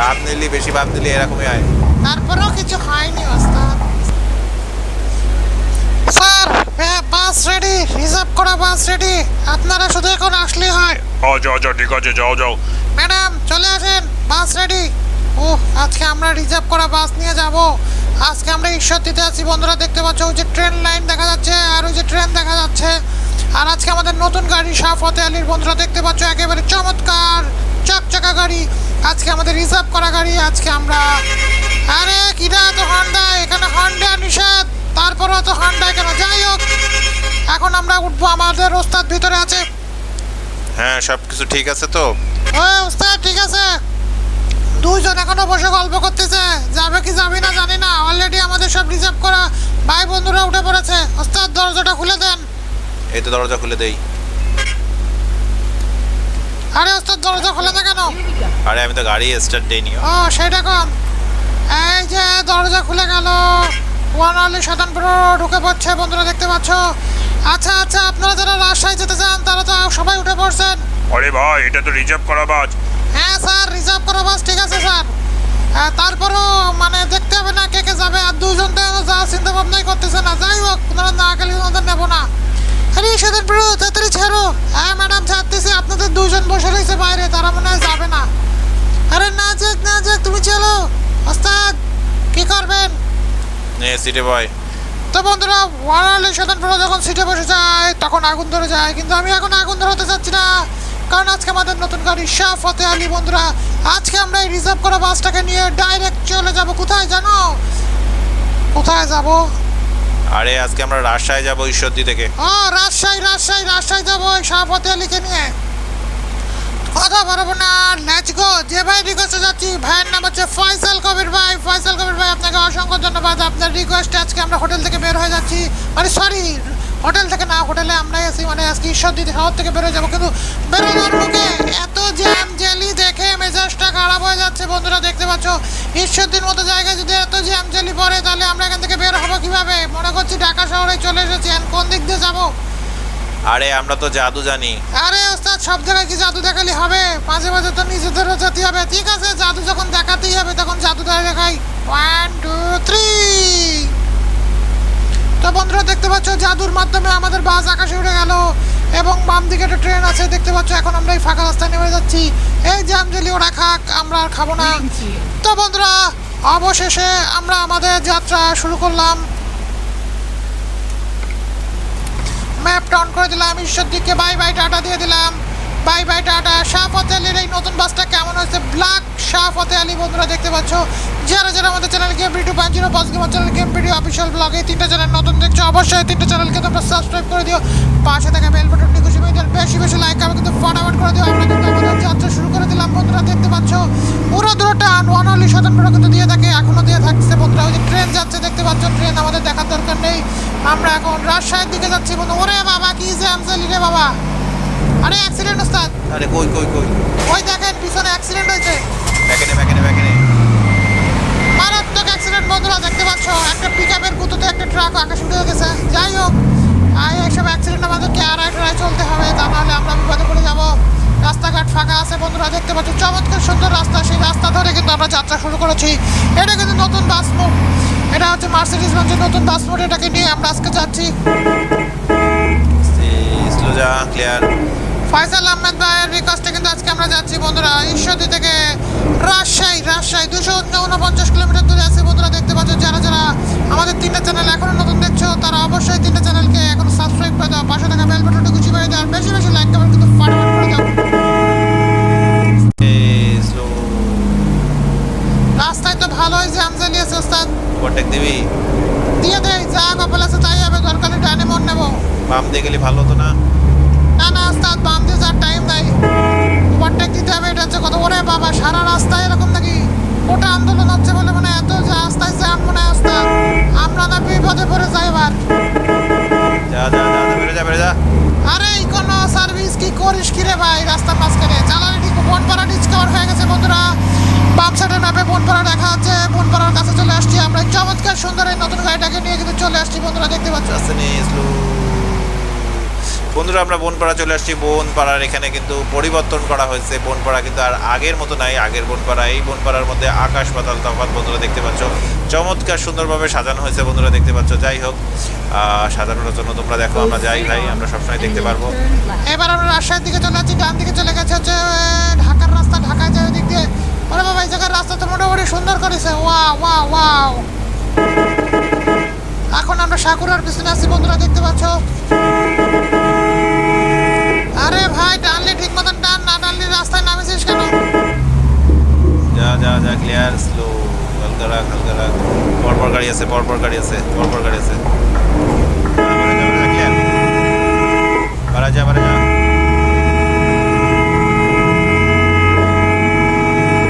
ভাব নিলি বেশি ভাব দিলি এরকমই হয়। তারপরেও কিছু হয়নি ওস্তাদ। স্যার হ্যাঁ, বাস রেডি রিজার্ভ করা বাস রেডি আপনারা শুধু এখন আসলেই হয়। আচ্ছা আচ্ছা ঠিক আছে যাও যাও। ম্যাডাম চলে আসেন বাস রেডি ও আজকে আমরা রিজার্ভ করা বাস নিয়ে যাব। আজকে আমরা ঈশ্বর দিতে আছি বন্ধুরা দেখতে পাচ্ছ ওই যে ট্রেন লাইন দেখা যাচ্ছে আর ওই যে ট্রেন দেখা যাচ্ছে। আর আজকে আমাদের নতুন গাড়ি শাহ ফতে আলীর বন্ধুরা দেখতে পাচ্ছ একেবারে চমৎকার চকচকা গাড়ি। আজকে আমাদের রিজার্ভ করা গাড়ি আজকে আমরা আরে কিরা তো হন্ডা এখানে হন্ডা নিষেধ। তারপরেও তো হন্ডা কেন? যাই হোক এখন আমরা উঠবো আমাদের ওস্তাদ ভিতরে আছে। হ্যাঁ সব কিছু ঠিক আছে তো? ও ওস্তাদ ঠিক আছে। দুইজন এখনও বসে গল্প করতেছে। যাবে কি যাবি না জানি না। অলরেডি আমাদের সব রিজার্ভ করা ভাই বন্ধুরা উঠে পড়েছে। ওস্তাদ দরজাটা খুলে দেন। এই তো দরজা খুলে দেই। আরে ওস্তাদ দরজা খোলা না। কেন আরে আমি তো গাড়ি স্টার্ট দেইনি। ও সেটা কম। এই যে দরজা খুলে গেল। ওয়ান আলি শতানপুর ঢুকে পড়ছে বন্ধুরা দেখতে পাচ্ছ। আচ্ছা আচ্ছা আপনারা যারা রাজশাহী যেতে চান তারা তো সবাই উঠে পড়ছেন। আরে ভাই এটা তো রিজার্ভ করা বাস। হ্যাঁ স্যার রিজার্ভ করা বাস ঠিক আছে স্যার। হ্যাঁ, তারপরও মানে দেখতে হবে না কে কে যাবে আর দুজন তো যা চিন্তা ভাবনাই করতেছে না। যাই হোক ওনারা না গেলে ওনাদের নেব না। আরে সেদিন পুরো তাড়াতাড়ি ছেড়ো। হ্যাঁ ম্যাডাম ছাড়তেছি। আপনাদের দুজন বসে রয়েছে বাইরে তারা মনে হয় যাবে না। আরে না যাক না যাক তুমি চলো। ওস্তাদ কি করবেন? নে সিটে বয়। তো বন্ধুরা ওয়ারালি স্বতন্ত্র যখন সিটে বসে যায় তখন আগুন ধরে যায়। কিন্তু আমি এখন আগুন ধরাতে চাচ্ছি না। কারণ আজকে আমাদের নতুন গাড়ি শাহ ফতে আলী বন্ধুরা। আজকে আমরা এই রিজার্ভ করা বাসটাকে নিয়ে ডাইরেক্ট চলে যাব। কোথায় জানো? কোথায় যাব? আরে, আজকে আমরা রাজশাহী যাব ঈশ্বরদী থেকে। ও, রাজশাহী রাজশাহী রাজশাহী যাব ওই ফতে আলীকে নিয়ে। কথা বলব না লেটস গো, যে ভাই রিকোয়েস্টে যাচ্ছি, ভাইয়ের নাম হচ্ছে ফয়সাল কবির ভাই। ফয়সাল কবির ভাই, আপনাকে অসংখ্য ধন্যবাদ। আপনার রিকোয়েস্টে আজকে আমরা হোটেল থেকে বের হয়ে যাচ্ছি। মানে সরি হোটেল থেকে না, হোটেলে আমরা এসি মানে আজকে ঈশ্বর দিদি শহর থেকে বেরোয় যাব, কিন্তু বেরোনোর মুখে এত জ্যাম, জেলি মেজাজটা খারাপ হয়ে যাচ্ছে বন্ধুরা দেখতে পাচ্ছ। ঈশ্বরদীর মতো জায়গায় যদি এত জ্যাম জেলি পড়ে তাহলে আমরা এখান থেকে বের হব কীভাবে? মনে করছি ঢাকা শহরে চলে এসেছি আর কোন দিক দিয়ে যাব? আরে আমরা তো জাদু জানি। আরে ওস্তাদ সব জায়গায় কি জাদু দেখালি হবে? মাঝে মাঝে তো নিজেদেরও যেতে হবে। ঠিক আছে জাদু যখন দেখাতেই হবে তখন জাদু দেখাই। ওয়ান টু থ্রি তো বন্ধুরা দেখতে পাচ্ছ জাদুর মাধ্যমে আমাদের বাস আকাশে উড়ে গেল। এবং বাম দিকে একটা ট্রেন আছে দেখতে পাচ্ছ এখন আমরা এই ফাঁকা রাস্তায় নেমে যাচ্ছি। এই জামজেলি ওরা খাক আমরা আর খাব না। তো বন্ধুরা অবশেষে আমরা আমাদের যাত্রা শুরু করলাম। ম্যাপটা অন করে দিলাম ঈশ্বরদীকে বাই বাই টাটা দিয়ে দিলাম। Bye bye tata. শাহ ফতে আলীর এই নতুন বাসটা কেমন হয়েছে? ব্ল্যাক শাহ ফতে আলী বন্ধুরা দেখতে পাচ্ছ। যারা যারা আমাদের চ্যানেল গেম ভিডিও পাঁচ জিরো পাঁচ gamer channel game video official blog এই তিনটা চ্যানেল নতুন দেখছ অবশ্যই তিনটা চ্যানেলকে তোমরা সাবস্ক্রাইব করে দিও। পাশে থাকা বেল বাটনটি খুশি হয়ে যান বেশি বেশি লাইক আমি কিন্তু ফটাফট করে দিও। আমরা কিন্তু আমাদের যাত্রা শুরু করে দিলাম বন্ধুরা দেখতে পাচ্ছ? পুরো দূরটা ওয়ান অনলি শতাংশ কিন্তু দিয়ে থাকে এখনও দিয়ে থাকছে বন্ধুরা। ওই যে ট্রেন যাচ্ছে দেখতে পাচ্ছ ট্রেন আমাদের দেখার দরকার নেই। আমরা এখন রাজশাহীর দিকে যাচ্ছি বন্ধু। ওরে বাবা কি যে আমজালি রে বাবা। আরে অ্যাক্সিডেন্ট ওস্তাদ। আরে কই কই কই? ওই দেখেন পিছনে অ্যাক্সিডেন্ট হয়েছে। ব্যাকেনে ব্যাকেনে ব্যাকেনে বন্ধুরা, দেখতে পাচ্ছ, একটা পিক আপের গুঁতোতে একটা ট্রাক আকাশে উঠে গেছে। যাই হোক, আর এইসব অ্যাক্সিডেন্ট আমাদেরকে আড়াই টাড়াই চলতে হবে, তা নাহলে আমরা বিপদে পড়ে যাব। রাস্তাঘাট ফাঁকা আছে, বন্ধুরা, দেখতে পাচ্ছ, চমৎকার সুন্দর রাস্তা, সেই রাস্তা ধরে কিন্তু আমরা যাত্রা শুরু করেছি। এটা কিন্তু নতুন বাস মোড এটা হচ্ছে মার্সিডিস বেঞ্চের নতুন বাস মোড এটাকে নিয়ে আমরা আজকে যাচ্ছি। ক্লিয়ার ফয়সাল আহমেদ ভাইয়ের রিকোয়েস্টে কিন্তু আজকে আমরা যাচ্ছি বন্ধুরা। ঈশ্বরদী থেকে রাজশাহী রাজশাহী দুশো উনপঞ্চাশ কিলোমিটার দূরে আছে। বন্ধুরা দেখতে পাচ্ছ যারা যারা আমাদের তিনটা চ্যানেল এখনও নতুন দেখছ তারা অবশ্যই তিনটা চ্যানেলকে এখনও সাবস্ক্রাইব করে দাও। পাশে থাকা বেল বাটনটা গুছি করে দাও বেশি বেশি লাইক কমেন্ট কিন্তু ফাটাফাট করে দাও। রাস্তায় তো ভালোই জ্যাম জ্বালিয়েছে ওস্তাদ। ওভারটেক দিবি দিয়ে দেয় যা কপাল আছে তাই হবে দরকারি ডানে মন নেব। বাম দিয়ে গেলে ভালো হতো না। না না বাম দিয়ে যার টাইম দেয় ওভারটেক দিতে হবে এটা হচ্ছে কত ওরে বাবা সারা রাস্তায় এরকম নাকি? ওটা আন্দোলন হচ্ছে বলে মানে এত যে রাস্তায় জ্যাম মনে ওস্তাদ আমরা না বিপদে পড়ে যাই এবার। যা যা যা যা, বেরো যা বেরো যা। আরে এই কোনো সার্ভিস কি করিস কি রে ভাই? রাস্তার মাঝখানে চালানি ঠিক বনপাড়া ডিসকভার হয়ে গেছে বন্ধুরা। বাম সাইডের ম্যাপে বনপাড়া দেখা যাচ্ছে বনপাড়ার কাছে চলে আসছি আমরা। চমৎকার সুন্দর এই নতুন গাড়িটাকে নিয়ে কিন্তু চলে আসছি বন্ধুরা দেখতে পাচ্ছ? বন্ধুরা, আমরা বনপাড়া চলে আসছি। বনপাড়ার এখানে কিন্তু পরিবর্তন করা হয়েছে। বনপাড়া কিন্তু আর আগের মতো নাই। আগের বনপাড়া, এই বনপাড়ার মধ্যে আকাশ পাতাল তফাৎ বন্ধুরা দেখতে পাচ্ছ। চমৎকার সুন্দরভাবে সাজানো হয়েছে বন্ধুরা, দেখতে পাচ্ছ। যাই হোক সাজানোর জন্য তোমরা দেখো, আমরা যাই ভাই, আমরা সবসময় দেখতে পারব। এবার আমরা রাজশাহীর দিকে চলে যাচ্ছি, ডান দিকে চলে গেছে হচ্ছে ঢাকার রাস্তা, ঢাকায় যায় দিক দিয়ে। ওরে বাবা, এই জায়গার রাস্তা তো মোটামুটি সুন্দর করেছে। ওয়া ওয়া ওয়াও। এখন আমরা সাকুরার পিছনে আছি বন্ধুরা, দেখতে পাচ্ছ। আরে ভাই টানলে ঠিক মতন টান, না টানলে রাস্তায় নামেছিস কেন? যা যা যা ক্লিয়ার স্লো হালকা রাখ হালকা রাখ। পরপর গাড়ি আছে, পরপর গাড়ি আছে, পরপর গাড়ি আছে। বাড়া যা বাড়া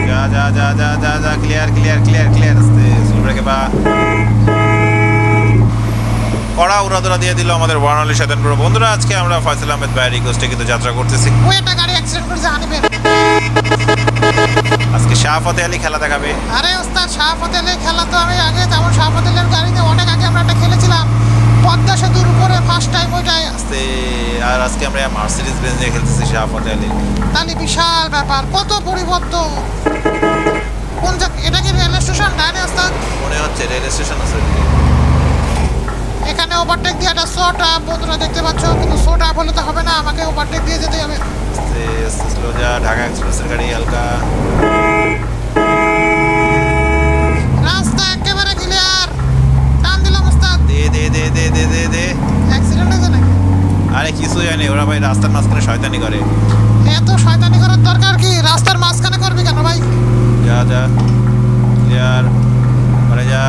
যা যা। যা যা যা যা ক্লিয়ার ক্লিয়ার ক্লিয়ার ক্লিয়ার আস্তে স্লো ব্রেকে বা কড়া উড়াদোড়া দিয়ে দিল আমাদের বর্ণালী সাধনপুর বন্ধুরা আজকে আমরা ফয়সাল আহমেদ বায়ার রিকোয়েস্টে কিন্তু যাত্রা করতেছি। ওই একটা গাড়ি অ্যাক্সিডেন্ট করেছে আজকে শাহ ফতে আলী খেলা দেখাবে। আরে ওস্তাদ শাহফতেলের খেলা তো আমি আগে যেমন শাহফতেলের গাড়িতে অনেক আগে আমরা একটা খেলেছিলাম পদ্মা সেতুর উপরে ফার্স্ট টাইম ওইটাই। আস্তে আর আজকে আমরা মার্সিডিজ বেঞ্জ নিয়ে খেলতেছি শাহ ফতে আলী। তাহলে বিশাল ব্যাপার কত পরিবর্তন। কোন জায়গা এটা কি রেল স্টেশন ডাইনে ওস্তাদ? মনে হচ্ছে রেল স্টেশন আছে। এখানে ওভারটেক দিয়ে একটা শোটা বন্ধুরা দেখতে পাচ্ছ কিন্তু শোটা হলে তো হবে না আমাকে ওভারটেক দিয়ে যেতে হবে। স্লো যা ঢাকা এক্সপ্রেসের গাড়ি হালকা রাস্তা একেবারে ক্লিয়ার টান দিলাম ওস্তাদ দে দে দে দে দে দে দে। অ্যাক্সিডেন্ট হয়েছে নাকি? আরে কিছু জানি ওরা ভাই রাস্তার মাঝখানে শয়তানি করে। এত শয়তানি করার দরকার কি? রাস্তার মাঝখানে করবি কেন ভাই? যা যা। ক্লিয়ার পরে যা।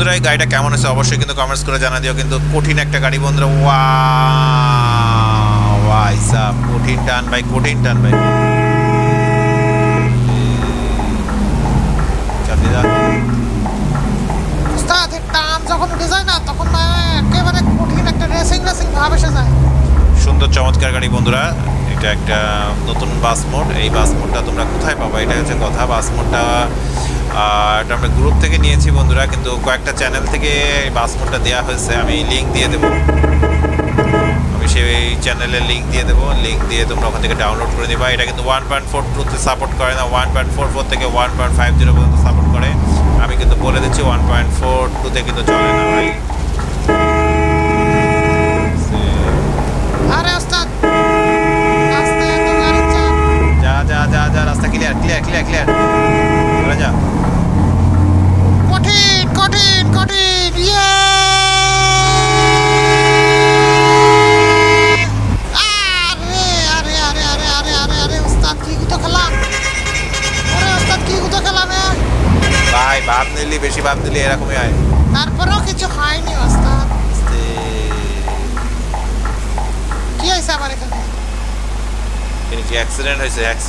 বন্ধুরা এই গাড়িটা কেমন হয়েছে অবশ্যই কিন্তু কমেন্টস করে জানা দিও। কিন্তু কঠিন একটা গাড়ি বন্ধুরা ওয়া কঠিন টান ভাই কঠিন টান ভাই। যখন উঠে যায় না তখন একেবারে কঠিন একটা রেসিং রেসিং ভাব এসে যায়। সুন্দর চমৎকার গাড়ি বন্ধুরা এটা একটা নতুন বাস মোড এই বাস মোডটা তোমরা কোথায় পাবা? এটা হচ্ছে কথা বাস মোডটা এটা আমরা গ্রুপ থেকে নিয়েছি বন্ধুরা, কিন্তু কয়েকটা চ্যানেল থেকে বাস মোডটা দেওয়া হয়েছে, আমি লিঙ্ক দিয়ে দেবো। আমি সেই চ্যানেলের লিঙ্ক দিয়ে দেবো লিঙ্ক দিয়ে তোমরা ওখান থেকে ডাউনলোড করে দেবা এটা কিন্তু ওয়ান পয়েন্ট ফোর টুতে সাপোর্ট করে না ওয়ান পয়েন্ট ফোর ফোর থেকে ওয়ান পয়েন্ট ফাইভ জিরো পর্যন্ত সাপোর্ট করে। আমি কিন্তু বলে দিচ্ছি ওয়ান পয়েন্ট ফোর টুতে কিন্তু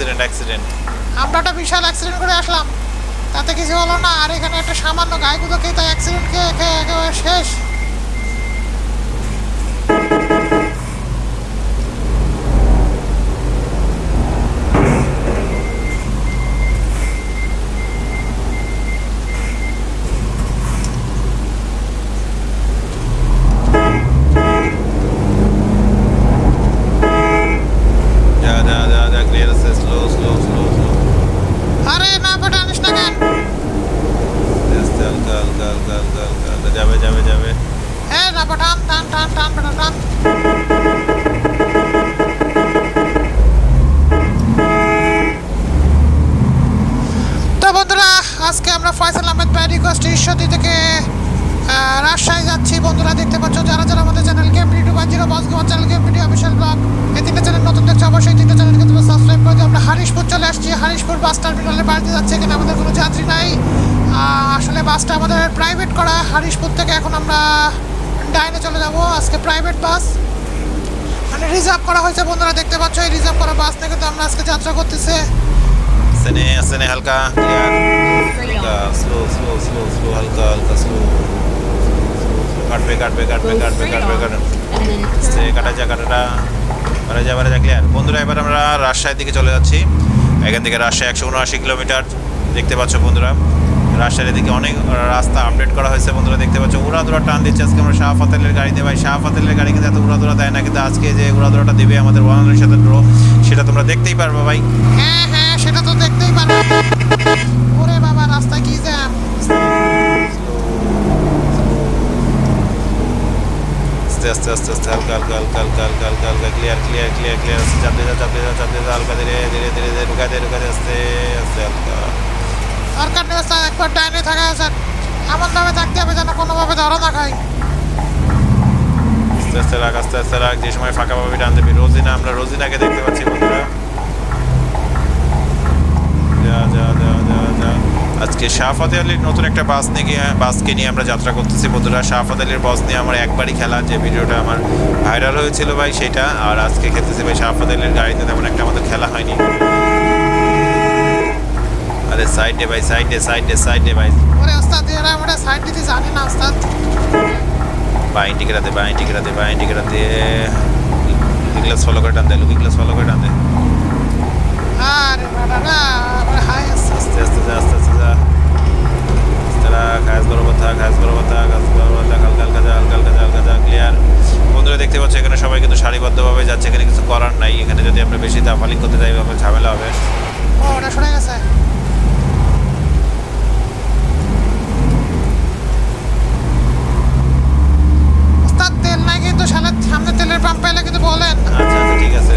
অ্যাক্সিডেন্ট অ্যাক্সিডেন্ট আমরা একটা বিশাল অ্যাক্সিডেন্ট করে আসলাম। তাতে কিছু হলো না, আর এখানে একটা সামান্য গায়ে গুঁতো খেয়ে তাই অ্যাক্সিডেন্ট খেয়ে একেবারে শেষ যা যা যা যা ক্লিয়ার আছে স্লো স্লো স্লো স্লো আরে না বেটা আনিস না কেন আস্তে হালকা হালকা হালকা হালকা হালকা হালকা যাবে যাবে যাবে হ্যাঁ না বেটা টান টান টান বেটা টান তো বন্ধুরা আজকে আমরা ফয়সাল আহমেদ ভাই রিকোয়েস্ট ঈশ্বরদী থেকে আহ, রাজশাহী যাচ্ছি বন্ধুরা দেখতে পাচ্ছ যারা যারা আমাদের চ্যানেল গেম ভিডিও বা zero boss gamer channel game video official blog এই তিনটা চ্যানেল নতুন দেখছ অবশ্যই তিনটা চ্যানেলকে তোমরা সাবস্ক্রাইব করে দিও আমরা হারিশপুর চলে আসছি হারিশপুর বাস টার্মিনালে বাড়িতে যাচ্ছে এখানে আমাদের কোনো যাত্রী নাই। আসলে বাসটা আমাদের প্রাইভেট করা হারিশপুর থেকে এখন আমরা ডাইনে চলে যাব আজকে প্রাইভেট বাস। মানে রিজার্ভ করা হয়েছে বন্ধুরা দেখতে পাচ্ছ এই রিজার্ভ করা বাস থেকে তো আমরা আজকে যাত্রা করতেছে। সেনে সেনে হালকা হালকা স্লো স্লো স্লো স্লো হালকা হালকা স্লো কাটবে কাটবে কাটবে কাটবে কাটবে কাটবে। সে কাটা যা কাটাটা বারে যা বারে যা ক্লিয়ার বন্ধুরা এবার আমরা রাজশাহীর দিকে চলে যাচ্ছি। এখান থেকে রাজশাহী একশো উনআশি কিলোমিটার দেখতে পাচ্ছ বন্ধুরা। রাস্তার এদিকে অনেক রাস্তা আপডেট করা হয়েছে বন্ধুরা, দেখতে পাচ্ছ। উড়াদুরা টান দিচ্ছে আজকে আমরা শাহ ফাতেলের গাড়ি দেবাই শাহ ফাতেলের গাড়ি কিন্তু এত উড়াদুরা দেয় না, কিন্তু আজকে যে উড়াদুরাটা দেবে আমাদের ওয়ানের সাথে ড্রো সেটা তোমরা দেখতেই পারবে ভাই। হ্যাঁ হ্যাঁ সেটা তো দেখতেই পারবে। ওরে বাবা রাস্তা কি আস্তে আস্তে আস্তে আস্তে হালকা হালকা হালকা হালকা হালকা হালকা হালকা ক্লিয়ার ক্লিয়ার ক্লিয়ার ক্লিয়ার আস্তে চাপ দিয়ে যা চাপ দিয়ে যা চাপ দিয়ে যা হালকা ধীরে ধীরে ধীরে ধীরে রুকা দিয়ে আস্তে আস্তে হালকা। সরকার ব্যবস্থা একবার টাইমে থাকা স্যার এমনভাবে থাকতে হবে যেন কোনোভাবে ধরা না খাই আস্তে আস্তে রাখ আস্তে আস্তে রাখ যে সময় ফাঁকা পাবি টান দেবি রোজিনা আমরা রোজিনাকে দেখতে পাচ্ছি বন্ধুরা যা যা যা যা যা আজকে শাহফাতে আলীর নতুন একটা বাস নিয়ে গিয়ে বাসকে নিয়ে আমরা যাত্রা করতেছি। বন্ধুরা শাহফাতে আলীর বাস নিয়ে আমার একবারই খেলা যে ভিডিওটা আমার ভাইরাল হয়েছিল ভাই সেটা। আর আজকে খেলতেছি ভাই শাহফাতে আলীর গাড়িতে তেমন একটা আমাদের খেলা হয়নি। আরে সাইডে ভাই সাইডে সাইডে সাইডে ভাই। ওরে ওস্তাদ এরা আমরা সাইড দিতে জানি না ওস্তাদ। বাই টিকেরাতে বাই টিকেরাতে বাই টিকেরাতে গ্লাস ফলো করে টান দে লুকি গ্লাস ফলো করে টান দেখতে পাচ্ছ এখানে সবাই কিন্তু সারিবদ্ধভাবে যাচ্ছে এখানে কিছু করার নাই এখানে যদি আমরা বেশি দাফালিং করতে যাই তাহলে ঝামেলা হবে ওটা শুনে গেছে ওস্তাদ তেল নাই কিন্তু সামনে তেলের পাম্প পাইলে কিন্তু বলেন আচ্ছা আচ্ছা ঠিক আছে।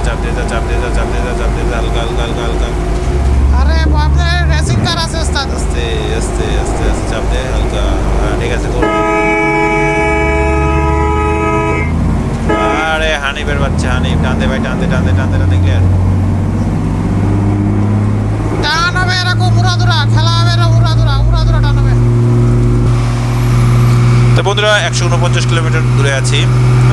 যা চাপ দে যা চাপ দে যা চাপ দে যা চাপ দে যা হালকা হালকা হালকা হালকা আরে আপনার রেসিং কার আছে ওস্তাদ। আস্তে আস্তে আস্তে আস্তে চাপ দে হালকা। হ্যাঁ ঠিক আছে কর। আরে হানিফের বাচ্চা হানিফ টানতে ভাই টানতে টানতে টানতে টানতে ক্লিয়ার টান হবে এরকম উড়াদুরা খেলা হবে এরকম উড়াদুরা উড়াদুরা টান হবে তো বন্ধুরা, একশো উনপঞ্চাশ কিলোমিটার দূরে আছি।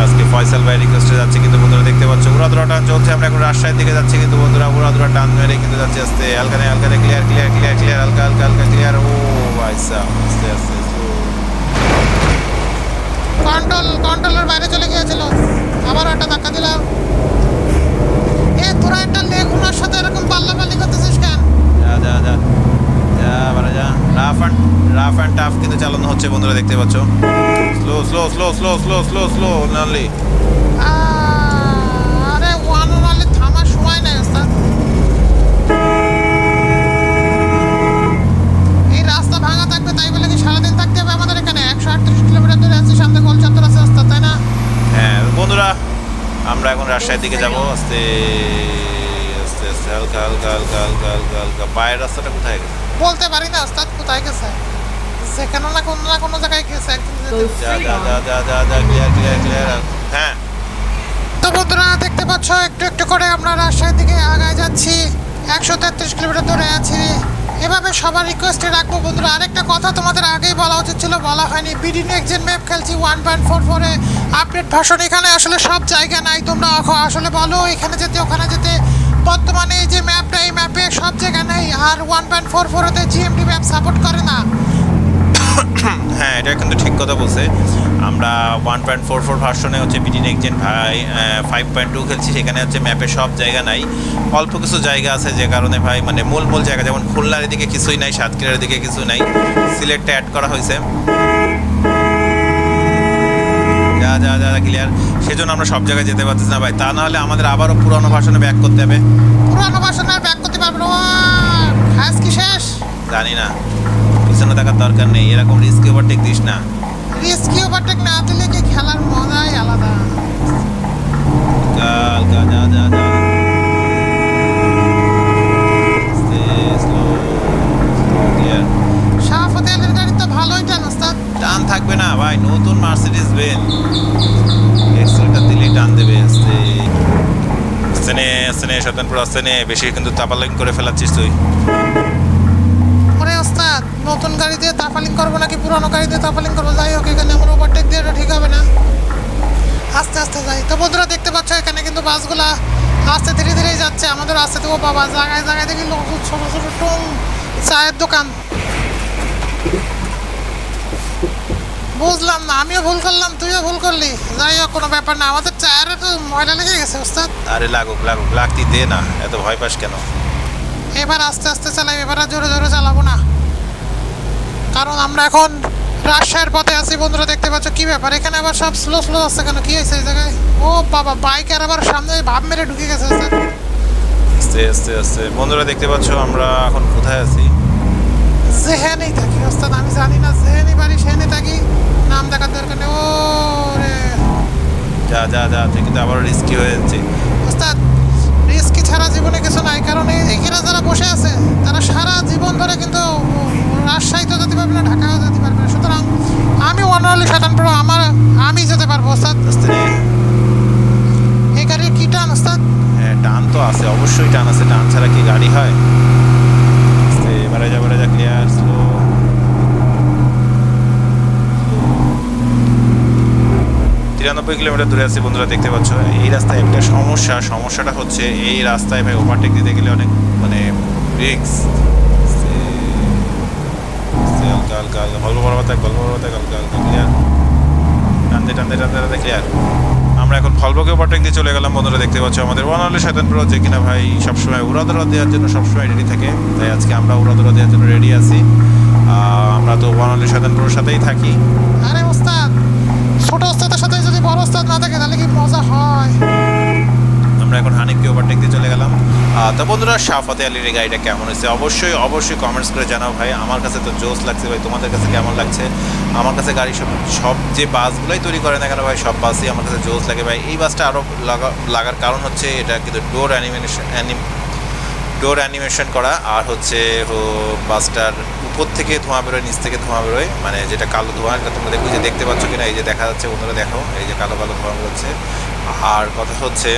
আজকে ফয়সাল ভাই রিকোয়েস্টে যাচ্ছি, কিন্তু বন্ধুরা দেখতে পাচ্ছ উড়াদুরা টান চলছে। আমরা এখন রাজশাহীর দিকে যাচ্ছি, কিন্তু বন্ধুরা উড়াদুরা টান মেরে কিন্তু যাচ্ছে আস্তে। হালকা নেই, হালকা ক্লিয়ার ক্লিয়ার ক্লিয়ার ক্লিয়ার হালকা হালকা হালকা ক্লিয়ার ও ভাই আস্তে আস্তে। কন্ট্রোল, কন্ট্রোলের বাইরে চলে গিয়েছিল আবার একটা ধাক্কা দিলাম এ তোরা একটা লেগুনার সাথে এরকম পাল্লাপাল্লি করতেছিস কেন যা যা যা যা বারা যা rough and rough and tough কিন্তু চালানো হচ্ছে বন্ধুরা দেখতে পাচ্ছ? Slow slow slow slow slow slow slow নালি আরে ওয়ান ওয়ানলি থামার সময় নেই এই রাস্তা ভাঙা থাকবে তাই বলে কি সারাদিন থাকতে হবে আমাদের এখানে? একশো আটত্রিশ কিলোমিটার দূরে আছে সামনে গোল চত্বর আছে ওস্তাদ তাই না? হ্যাঁ বন্ধুরা আমরা এখন রাজশাহীর দিকে যাব। আস্তে আস্তে আস্তে হালকা হালকা হালকা হালকা হালকা হালকা। পায়ের রাস্তাটা কোথায় গেছে? বলতে পারি না ওস্তাদ কোথায় গেছে? যেখানে না কোনো না কোনো জায়গায় গেছে একদিন যা যা যা যা যা যা ক্লিয়ার ক্লিয়ার ক্লিয়ার হ্যাঁ। তো বন্ধুরা দেখতে পাচ্ছ একটু একটু করে আমরা রাজশাহীর দিকে আগায় যাচ্ছি। একশো তেত্রিশ কিলোমিটার দূরে আছি। এভাবে সবার রিকোয়েস্টে রাখব বন্ধুরা। আরেকটা কথা তোমাদের আগেই বলা উচিত ছিল বলা হয়নি। বিডি নেক্সট ম্যাপ খেলছি ওয়ান পয়েন্ট ফোর ফোরে আপডেট ভাষণ এখানে আসলে সব জায়গা নাই তোমরা আসলে বলো এখানে যেতে ওখানে যেতে। বর্তমানে এই যে ম্যাপটা এই ম্যাপে সব জায়গা নেই। আর ওয়ান পয়েন্ট ফোর ফোরেতে জিএমডি ম্যাপ সাপোর্ট করে না। হ্যাঁ এটা কিন্তু ঠিক কথা বলছে। আমরা ওয়ান পয়েন্ট ফোর ফোর ভার্সনে হচ্ছে বিডি নেক্সজেন ভাই ফাইভ পয়েন্ট টু খেলছি সেখানে হচ্ছে ম্যাপে সব জায়গা নাই। অল্প কিছু জায়গা আছে যে কারণে ভাই মানে মূল মূল জায়গা যেমন খুলনার দিকে কিছুই নাই সাতক্ষীরার দিকে কিছু নাই। সিলেটটা অ্যাড করা হয়েছে। যা যা যা ক্লিয়ার সেজন্য আমরা সব জায়গায় যেতে পারতেছি না ভাই। তা নাহলে আমাদের আবারও পুরনো ভার্সনে ব্যাক করতে হবে। পুরানো ভাষণ ব্যাক করতে পারব না। কি শেষ? জানি না। থাকার দরকার নেই এরকম রিস্ক ওভারটেক দিস না। রিস্কি ওভারটেক না দিলে কি খেলার মজাই আলাদা? কাল কা যা যা গাড়ি তো ভালোই টান ওস্তাদ। টান থাকবে না ভাই নতুন মার্সিডিজ বেন এক্সেলটা দিলেই টান দেবে আস্তে আস্তে নে আস্তে নে শতানপুর আস্তে নে বেশি কিন্তু তাপালিং করে ফেলাচ্ছিস তুই। নতুন গাড়ি দিয়ে তাফালিং করব নাকি পুরনো গাড়ি দিয়ে তাফালিং করব? যাই হোক এখানে আমার ওভারটেক দিয়ে এটা ঠিক হবে না। আস্তে আস্তে যাই। তো বন্ধুরা দেখতে পাচ্ছ এখানে কিন্তু বাসগুলা আস্তে ধীরে ধীরে যাচ্ছে। আমাদের আস্তে দেবো বাবা জায়গায় জায়গায় দেখি লোক ছোটো ছোটো টুম চায়ের দোকান। বুঝলাম না আমিও ভুল করলাম তুইও ভুল করলি। যাই হোক কোনো ব্যাপার না। আমাদের চায়ের তো ময়লা লেগে গেছে ওস্তাদ। আরে লাগুক লাগুক লাগতি দে না এত ভয় পাস কেন? এবার আস্তে আস্তে চালাই এবার আর জোরে জোরে চালাবো না। কারণ আমরা এখন রাজশাহীর পথে আছি। বন্ধুরা দেখতে পাচ্ছ কি ব্যাপার? এখানে আবার সব স্লো স্লো আসছে কেন? কি হয়েছে এই জায়গায়? ও বাবা বাইকের আবার সামনে ভাব মেরে ঢুকে গেছে ওস্তাদ আস্তে আস্তে আস্তে। বন্ধুরা দেখতে পাচ্ছ আমরা এখন কোথায় আছি? জেহেনেই থাকি ওস্তাদ আমি জানি না জেহেনি বাড়ি সেহেনে থাকি। নাম দেখার দরকার নেই। ও রে যা যা যা তুই কিন্তু আবার রিস্কি হয়ে যাচ্ছে ওস্তাদ রিস্কি ছাড়া জীবনে কিছু নাই কারণ এই এখানে যারা বসে আছে তারা সারা জীবন ধরে কিন্তু রাজশাহীতে যেতে পারবে না ঢাকাও যেতে পারবে না সুতরাং আমি ওয়ানলি শতাংশ আমার আমি যেতে পারব ওস্তাদ? এই গাড়ির কি টান ওস্তাদ? হ্যাঁ টান তো আছে অবশ্যই টান আছে টান ছাড়া কি গাড়ি হয়? বাড়ে যা যা ক্লিয়ার স্লো তিরানব্বই কিলোমিটার দূরে আছি বন্ধুরা দেখতে পাচ্ছ এই রাস্তায় একটা সমস্যা সমস্যাটা হচ্ছে এই রাস্তায় ভাই ওভারটেক দিতে গেলে অনেক মানে রিক্স হালকা হালকা হালকা ভালো বড় বড় থাক হালকা হালকা ক্লিয়ার টানতে টানতে টানতে টানতে ক্লিয়ার আমরা এখন ফলবকে ওভারটেক দিয়ে চলে গেলাম। বন্ধুরা দেখতে পাচ্ছ আমাদের ওয়ান অনলি শয়তান প্রো যে কিনা ভাই। সবসময় উড়াদরা দেওয়ার জন্য সবসময় রেডি থাকে। তাই আজকে আমরা উড়াদরা দেওয়ার জন্য রেডি আছি। আমরা তো ওয়ান অনলি শয়তান প্রোর সাথেই থাকি। আরে ওস্তাদ, ছোট ওস্তাদের সাথে যদি বড় ওস্তাদ না থাকে, তাহলে কি মজা হয়? আমরা এখন হানিফকে ওভারটেক দিয়ে চলে গেলাম। তো বন্ধুরা সাফাতে আলীর গাড়িটা কেমন হয়েছে? অবশ্যই অবশ্যই কমেন্টস করে জানাও ভাই। আমার কাছে তো জোস লাগছে ভাই। তোমাদের কাছে কেমন লাগছে? আমার কাছে গাড়ি সব সব যে বাসগুলোই তৈরি করে না কেন ভাই, সব বাসই আমার কাছে জোস লাগে ভাই। এই বাসটা আরও লাগা, লাগার কারণ হচ্ছে এটা কিন্তু ডোর অ্যানিমেশন ডোর অ্যানিমেশন করা। আর হচ্ছে বাসটার উপর থেকে ধোঁয়া বেরোয়, নিচ থেকে ধোঁয়া বেরোয়। মানে যেটা কালো ধোঁয়া, এটা তোমরা দেখো যে দেখতে পাচ্ছ কিনা? এই যে দেখা যাচ্ছে, বন্ধুরা দেখো, এই যে কালো কালো ধোঁয়া বেরোচ্ছে আর কথা হচ্ছে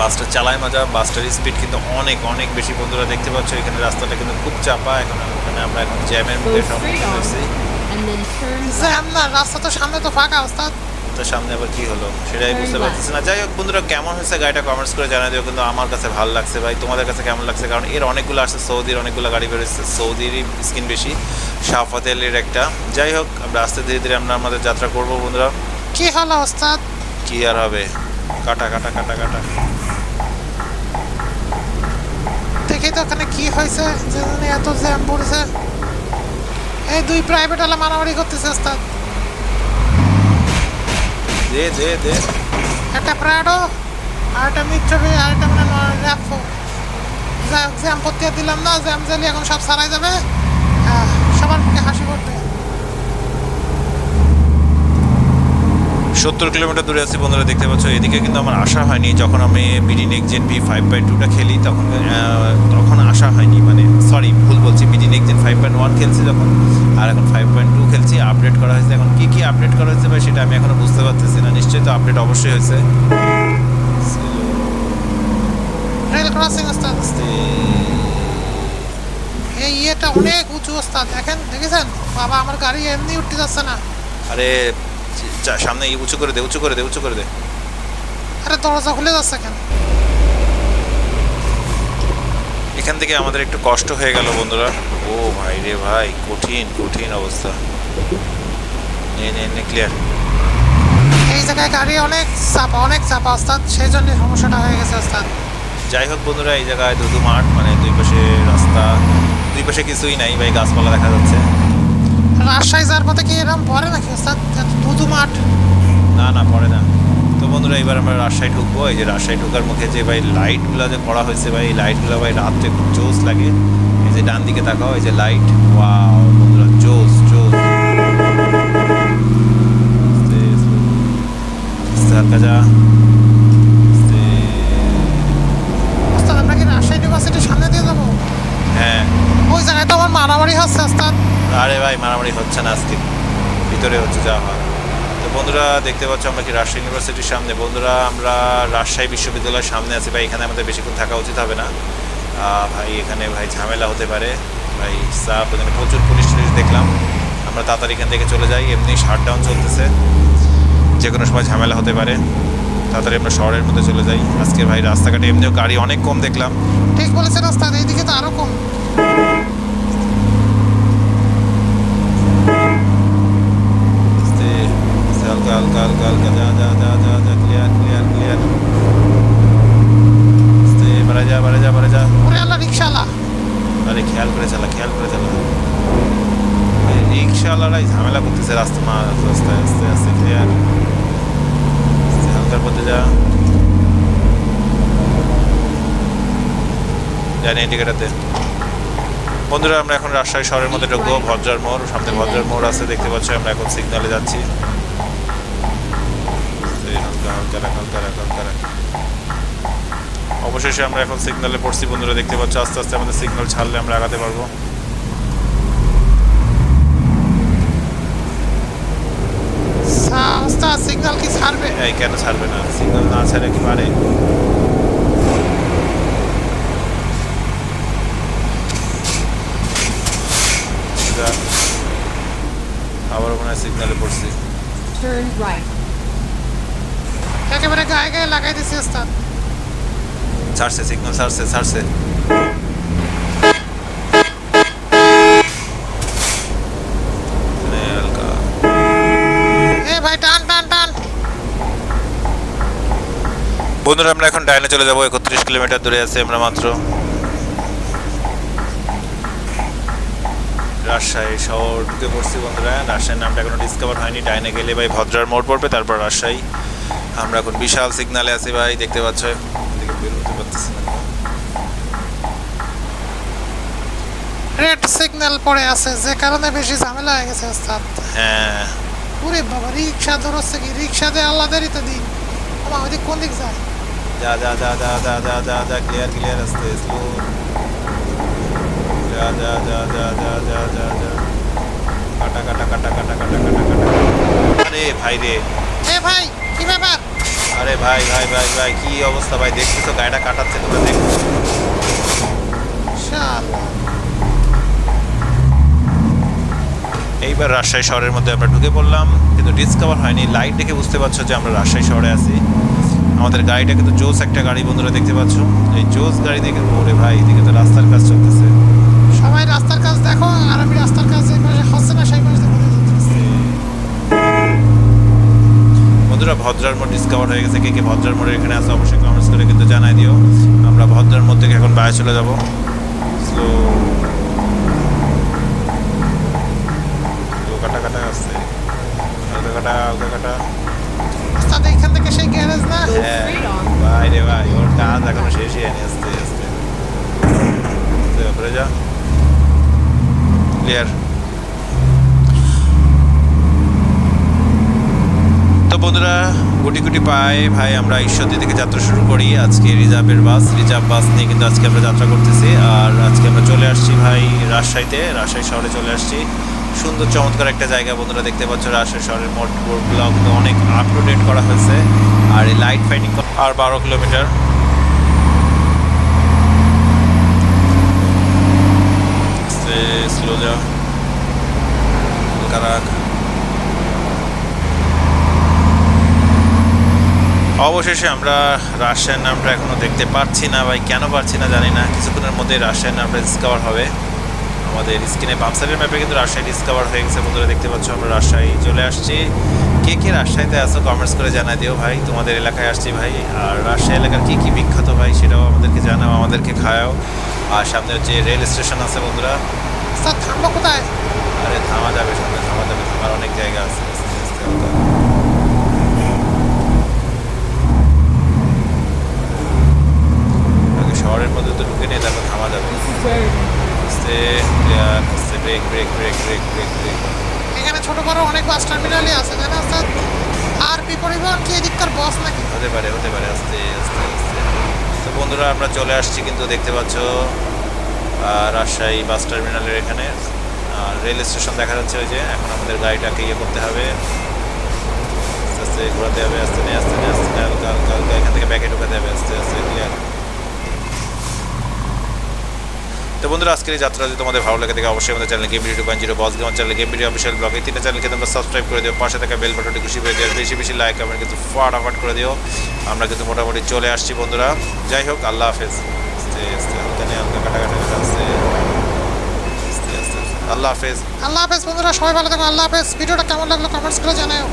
বাসটা চালায় মজা বাসটার স্পিড কিন্তু অনেক অনেক বেশি। বন্ধুরা দেখতে পাচ্ছ এখানে রাস্তাটা কিন্তু খুব চাপা। এখন ওখানে আমরা এখন জ্যামের মধ্যে সম্মুখীন হয়েছি। জ্যাম না রাস্তা তো সামনে তো ফাঁকা ওস্তাদ। তো সামনে আবার কি হলো? সেটাই বুঝতে পারতেছি না। যাই হোক বন্ধুরা কেমন হয়েছে গাড়িটা কমেন্টস করে জানা দিও। কিন্তু আমার কাছে ভালো লাগছে ভাই। তোমাদের কাছে কেমন লাগছে? কারণ এর অনেকগুলো আসছে সৌদির অনেকগুলো গাড়ি বেরোচ্ছে সৌদিরই স্কিন বেশি আলীর একটা। যাই হোক আমরা আস্তে ধীরে ধীরে আমরা আমাদের যাত্রা করব বন্ধুরা। কি হলো ওস্তাদ? কি আর হবে? কাটা কাটা কাটা কাটা। দেখি তো ওখানে কি হয়েছে যে এত জ্যাম পড়েছে। এই দুই প্রাইভেট আলা মারামারি করতেছে ওস্তাদ। দে দে দে। একটা প্রাডো আর একটা মিত্রবি আর একটা মানে র্যাপো জ্যাম পত্তিয়া দিলাম না জ্যাম জালি এখন সব সারাই যাবে। সবার মুখে হাসি পড়বে সত্তর কিলোমিটার দূরে আছি বন্ধুরা দেখতে পাচ্ছ এদিকে কিন্তু আমার আশা হয়নি। যখন আমি BD next gen B five point টুটা খেলি তখন তখন আশা হয়নি। মানে সরি ভুল বলছি BD next gen five point one খেলছি যখন আর এখন ফাইভ পয়েন্ট টু খেলছি। আপডেট করা হয়েছে। এখন কী কী আপডেট করা হয়েছে ভাই সেটা আমি এখনও বুঝতে পারতেছি না। নিশ্চয়ই তো আপডেট অবশ্যই হয়েছে। রেল ক্রসিং ওস্তাদ এই ইয়েটা অনেক উঁচু ওস্তাদ দেখেন দেখেছেন? বাবা আমার গাড়ি এমনি উঠতে যাচ্ছে না। আরে সামনে ই উঁচু করে দে উঁচু করে দে উঁচু করে দে। আরে দরজা খুলে যাচ্ছে কেন? এখান থেকে আমাদের একটু কষ্ট হয়ে গেল বন্ধুরা। ও ভাই রে ভাই কঠিন কঠিন অবস্থা। নে নে নে ক্লিয়ার এই জায়গায় গাড়ি অনেক চাপা অনেক চাপা ওস্তাদ সেই জন্য সমস্যাটা হয়ে গেছে ওস্তাদ। যাই হোক বন্ধুরা এই জায়গায় দুদু মাঠ মানে দুই পাশে রাস্তা দুই পাশে কিছুই নাই ভাই গাছপালা দেখা যাচ্ছে। রাজশাহী যাওয়ার পথে কি এরকম পরে নাকি? ওস্তাদ দুধু মাঠ। না না পড়ে না। তো বন্ধুরা এবার আমরা রাজশাহী ঢুকবো। এই যে রাজশাহী ঢোকার মুখে যে ভাই লাইটগুলো যে করা হয়েছে ভাই এই লাইটগুলো ভাই রাত্রে খুব জোস লাগে। এই যে ডান দিকে তাকাও এই যে লাইট। ওয়াও বন্ধুরা জোস জোস হালকা যা ওস্তাদ আমরা কি রাজশাহী ইউনিভার্সিটির সামনে দিয়ে যাব? হ্যাঁ। ওই জায়গায় তো আমার মারামারি হচ্ছে ওস্তাদ। আরে ভাই, মারামারি হচ্ছে না আজকে। ভিতরে হচ্ছে যা হয়। তো বন্ধুরা, দেখতে পাচ্ছ আমরা কি রাজশাহী ইউনিভার্সিটির সামনে। বন্ধুরা, আমরা রাজশাহী বিশ্ববিদ্যালয়ের সামনে আছি। ভাই, এখানে আমাদের বেশিক্ষণ থাকা উচিত হবে না। ভাই, এখানে ভাই ঝামেলা হতে পারে। ভাই সাপ এখানে প্রচুর পুলিশ টুলিশ দেখলাম। আমরা তাড়াতাড়ি এখান থেকে চলে যাই। এমনি শাটডাউন চলতেছে। যে কোনো সময় ঝামেলা হতে পারে। তাড়াতাড়ি আমরা শহরের মধ্যে চলে যাই। আজকে ভাই রাস্তাঘাটে এমনিও গাড়ি অনেক কম দেখলাম। ঠিক বলেছেন ওস্তাদ এইদিকে তো আরও কম। হালকা হালকা হালকা যা যা যা যা যা ক্লিয়ার ক্লিয়ার ক্লিয়ার বাড়া যা বাড়া যা বাড়া যা। ওরে আল্লাহ রিক্সাওয়ালা আরে খেয়াল করে চালা খেয়াল করে চালা। এই রিক্সাওয়ালারাই ঝামেলা করতেছে রাস্তা মা রাস্তায় আস্তে আস্তে ক্লিয়ার হালকার পথে যা। জানি টিকিটাতে বন্ধুরা আমরা এখন রাজশাহী শহরের মধ্যে ঢুকবো ভদ্রার মোড় সামনে ভদ্রার মোড় আছে দেখতে পাচ্ছি আমরা এখন সিগনালে যাচ্ছি। হালকা হালকা রাখ, হালকা রাখ, হালকা রাখ। অবশেষে আমরা এখন সিগনালে পড়ছি বন্ধুরা দেখতে পাচ্ছ আস্তে আস্তে আমাদের সিগন্যাল ছাড়লে আমরা আগাতে পারব রাস্তা সিগন্যাল কি ছাড়বে এই কেন ছাড়বে না সিগন্যাল না ছাড়ে কি পারে। আবার মনে হয় সিগনালে পড়ছি Turn right. একেবারে গায়ে গায়ে লাগাই দিছি ওস্তাদ। ছাড়ছে সিগন্যাল ছাড়ছে ছাড়ছে। বন্ধুরা আমরা এখন ডাইনে চলে যাব একত্রিশ কিলোমিটার দূরে আছে আমরা মাত্র। রাজশাহী শহর ঢুকে পড়ছি বন্ধুরা। রাজশাহীর নামটা এখনও ডিসকভার হয়নি। ডাইনে গেলে ভাই ভদ্রার মোড় পড়বে তারপর রাজশাহী। আমরা এখন বিশাল সিগনালে আছি ভাই দেখতে পাচ্ছ এদিকে বের হতে পারতেছি না রেড সিগন্যাল পড়ে আছে যে কারণে বেশি ঝামেলা হয়ে গেছে ওস্তাদ হ্যাঁ ওরে বাবা রিক্সা ধরছে কি রিক্সা দিয়ে আল্লাদেরই তো দিন আমার ওইদিক কোন দিক যায় যা যা যা যা যা যা যা যা ক্লিয়ার ক্লিয়ার আসতে স্লো যা যা যা যা যা যা যা যা কাটা কাটা কাটা কাটা কাটা কাটা কাটা আরে ভাই রে এ ভাই কি ব্যাপার? আরে ভাই ভাই ভাই ভাই কি অবস্থা ভাই? দেখতেছো গাড়িটা কাটাচ্ছে তোমরা দেখো এইবার রাজশাহী শহরের মধ্যে আমরা ঢুকে পড়লাম কিন্তু ডিসকভার হয়নি। লাইট দেখে বুঝতে পারছ যে আমরা রাজশাহী শহরে আছি। আমাদের গাড়িটা কিন্তু জোস একটা গাড়ি বন্ধুরা দেখতে পাচ্ছ। এই জোস গাড়ি দেখে ওরে ভাই এদিকে তো রাস্তার কাজ চলতেছে। সবাই রাস্তার কাজ দেখো আর আমি রাস্তার কাজ বন্ধুরা ভদ্রার মোড় ডিসকভার হয়ে গেছে। কে কে ভদ্রার মোড়ের এখানে আছে অবশ্যই কমেন্টস করে কিন্তু জানাই দিও। আমরা ভদ্রার মোড় থেকে এখন বাইরে চলে যাব। স্লো কাটা কাটা আসছে। হালকা কাটা হালকা কাটা। এইখান থেকে সেই গ্যারেজ না? হ্যাঁ ভাই রে ভাই ওর কাজ এখনও শেষই হয়নি আস্তে আস্তে। উপরে যা। ক্লিয়ার তো বন্ধুরা, গুটি গুটি পায়ে ভাই আমরা ঈশ্বরদী থেকে যাত্রা শুরু করি। আজকে রিজার্ভের বাস, রিজার্ভ বাস নিয়ে কিন্তু আজকে আমরা যাত্রা করতেছি। আর আজকে আমরা চলে আসছি ভাই রাজশাহীতে, রাজশাহী শহরে চলে আসছি। সুন্দর, চমৎকার একটা জায়গা বন্ধুরা দেখতে পাচ্ছ। রাজশাহী শহরের মোট ব্লগ অনেক আপ টু ডেট করা হয়েছে। আর এই লাইট ফাইটিং আর বারো কিলোমিটার। স্লো যা হালকা রাখ অবশেষে আমরা রাজশাহীর নামটা এখনও দেখতে পাচ্ছি না ভাই কেন পাচ্ছি না জানি না। কিছুক্ষণের মধ্যে রাজশাহীর নামটা ডিসকভার হবে। আমাদের স্ক্রিনে বামসাইডের ম্যাপে কিন্তু রাজশাহী ডিসকভার হয়ে গেছে। বন্ধুরা দেখতে পাচ্ছ আমরা রাজশাহী চলে আসছি। কে কে রাজশাহীতে আসো কমেন্টস করে জানাই দিও ভাই। তোমাদের এলাকায় আসছি ভাই। আর রাজশাহী এলাকার কী কী বিখ্যাত ভাই সেটাও আমাদেরকে জানাও আমাদেরকে খাওয়াও। আর সামনে হচ্ছে রেল স্টেশন আছে বন্ধুরা। থামবো কোথায়? আরে থামা যাবে সামনে থামা যাবে। থামার অনেক জায়গা আছে আস্তে আস্তে হালকা। আগে শহরের মধ্যে তো ঢুকে নিয়ে তারপর থামা যাবে আস্তে আস্তে brake brake brake brake brake brake এখানে ছোট বড় অনেক বাস টার্মিনালই আছে তাই না ওস্তাদ আর পি পরিবহন কি এদিককার বস নাকি হতে পারে হতে পারে আস্তে আস্তে আস্তে তো বন্ধুরা আমরা চলে আসছি কিন্তু দেখতে পাচ্ছ রাজশাহী বাস টার্মিনালের এখানে আর রেল স্টেশন দেখা যাচ্ছে ওই যে এখন আমাদের গাড়িটাকে ইয়ে করতে হবে আস্তে আস্তে ঘোরাতে হবে আস্তে নিয়ে আস্তে নিয়ে আস্তে হালকা হালকা হালকা এখান থেকে ব্যাকে ঢোকাতে হবে আস্তে আস্তে ক্লিয়ার তো বন্ধুরা, আজকের এই যাত্রা যদি তোমাদের ভালো লাগে, দেখে অবশ্যই আমাদের channel game video point zero boss game channel game video official blog তিনটা চ্যানেলকে তোমরা সাবস্ক্রাইব করে দিও। পাশে থাকা বেল বাটনটি খুশি করে দিও। বেশি বেশি লাইক কমেন্ট কিন্তু ফাটাফাট করে দিও। আমরা কিন্তু মোটামুটি চলে আসছি বন্ধুরা। যাই হোক, আল্লাহ হাফেজ। আল্লাহ হাফেজ। আল্লাহ হাফেজ বন্ধুরা, সবাই ভালো থাকো। আল্লাহ হাফেজ। ভিডিওটা কেমন লাগল কমেন্টস করে জানাও